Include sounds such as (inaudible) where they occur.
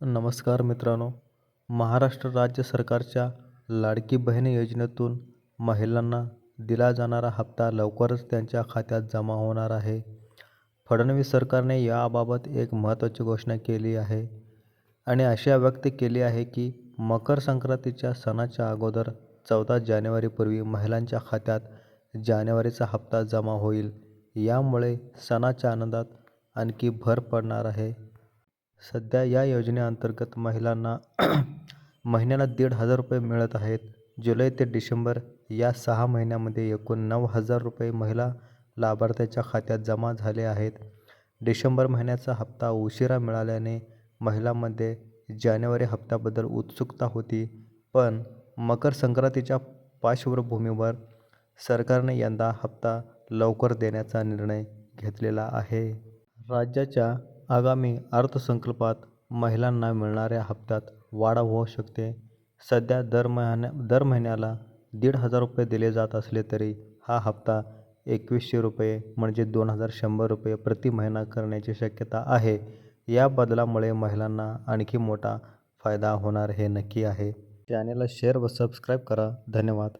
नमस्कार मित्रांनो महाराष्ट्र राज्य सरकारच्या लाडकी बहीण योजनेतून महिलांना दिला जाणारा हप्ता लवकरच त्यांच्या खात्यात जमा होणार आहे. फडणवीस सरकारने याबाबत एक महत्त्वाची घोषणा केली आहे आणि अशा व्यक्त केली आहे की मकर संक्रांतीच्या सणाच्या अगोदर चौदा जानेवारीपूर्वी महिलांच्या खात्यात जानेवारीचा हप्ता जमा होईल. यामुळे सणाच्या आनंदात आणखी भर पडणार आहे. सध्या या योजनेअंतर्गत महिलांना (clears throat) महिन्याला दीड हजार रुपये मिळत आहेत. जुलै ते डिसेंबर या सहा महिन्यामध्ये एकूण नऊ हजार रुपये महिला लाभार्थ्याच्या खात्यात जमा झाले आहेत. डिसेंबर महिन्याचा हप्ता उशिरा मिळाल्याने महिलांमध्ये जानेवारी हप्त्याबद्दल उत्सुकता होती. पण मकर संक्रांतीच्या पार्श्वभूमीवर सरकारने यंदा हप्ता लवकर देण्याचा निर्णय घेतलेला आहे. राज्याच्या आगामी अर्थसंकल्पात महिलांना मिळणाऱ्या हप्त्यात वाढ होऊ शकते. सध्या दर महिन्या दर महिन्याला दीड हजार रुपये दिले जात असले तरी हा हप्ता एकवीसशे रुपये म्हणजे दोन हजार शंभर रुपये प्रति महिना करण्याची शक्यता आहे. या बदलामुळे महिलांना आणखी मोठा फायदा होणार हे नक्की आहे. चॅनेलला शेअर व सबस्क्राईब करा. धन्यवाद.